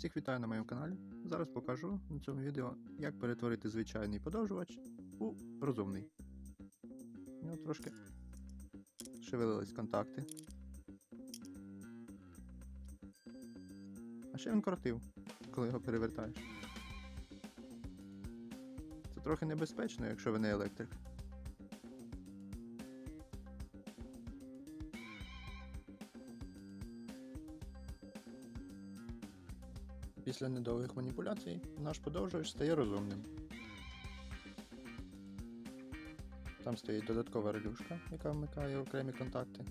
Всіх вітаю на моєму каналі. Зараз покажу на цьому відео, як перетворити звичайний подовжувач у розумний. У нього трошки шевелились контакти. А ще він крутив, коли його перевертаєш. Це трохи небезпечно, якщо ви не електрик. Після недовгих маніпуляцій наш подовжувач стає розумним. Там стоїть додаткова релюшка, яка вмикає окремі контакти.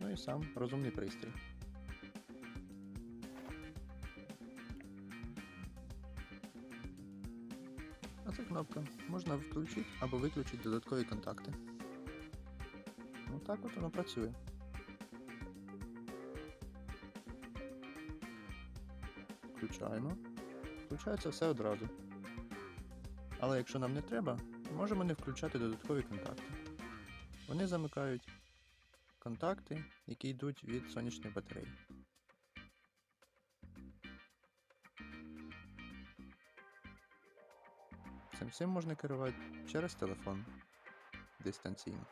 Ну і сам розумний пристрій. А це кнопка. Можна включити або виключити додаткові контакти. Ну так от воно працює. Включаємо. Включається все одразу. Але якщо нам не треба, можемо не включати додаткові контакти. Вони замикають контакти, які йдуть від сонячної батареї. Цим всім можна керувати через телефон дистанційно.